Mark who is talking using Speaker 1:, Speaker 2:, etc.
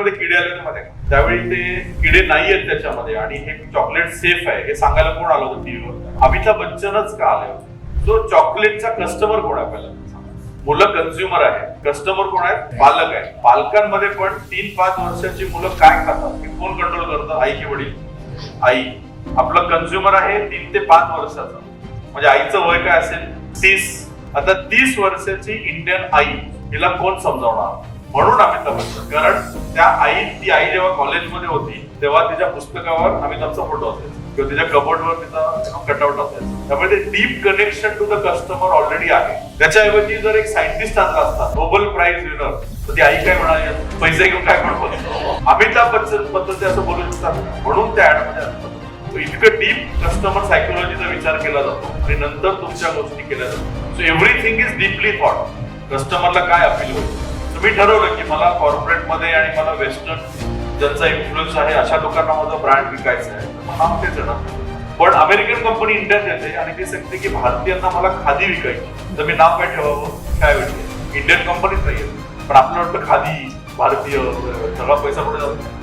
Speaker 1: मध्ये किडे आले होते मध्ये त्यावेळी ते किडे नाही आहेत त्याच्यामध्ये आणि हे चॉकलेट सेफ आहे हे सांगायला कोण आलं होतं टीव्हीवर अमिताभ बच्चनच का आले होते? तो चॉकलेटचा कस्टमर कोण आहे पहिला मुलं कन्झ्युमर आहे कस्टमर कोण आहेत? पालक आहे पालकांमध्ये पण तीन पाच वर्षाची मुलं काय खातात? हे कोण कंट्रोल करतं? आई की वडील. आई. आपलं कन्झ्युमर आहे तीन ते पाच वर्षाचं. म्हणजे आईचं वय काय असेल? तीस. आता तीस वर्षाची इंडियन आई हिला कोण समजावणार? म्हणून अमिताभ बच्चन कारण त्या आई ती आई जेव्हा कॉलेजमध्ये होती तेव्हा तिच्या पुस्तकावर अमिताभचा फोटो असायचा. किंवा तिच्या कबोर्डवर तिचा कटआउट असायचा. त्यामुळे ते deep connection to the customer already आहे. त्याच्याऐवजी जर एक सायंटिस्ट आणला असता नोबेल प्राइज विनर तर ती आई काय म्हणाली? पैसे घेऊन काय म्हणतो अमिताभ बच्चनबद्दल ते असं बोलू शकतात म्हणून त्या ऍडमध्ये असतात इतकं डीप कस्टमर सायकोलॉजीचा विचार केला जातो. आणि नंतर तुमच्या गोष्टी केल्या जातात. So everything is deeply thought कस्टमरला काय अपील होईल? मी ठरवलं की मला कॉर्पोरेटमध्ये आणि मला वेस्टर्न ज्यांचा इन्फ्लुएन्स आहे अशा लोकांना माझा ब्रँड विकायचा आहे. तर मग नाव तेच येणार पण अमेरिकन कंपनी इंडियात येते आणि ती सांगते की भारतीयांना मला खादी विकायची. तर मी नाव काय ठेवावं? काय वाटते इंडियन कंपनीच नाही पण आपल्याला वाटतं खादी भारतीय सगळा पैसा कुठे जातो.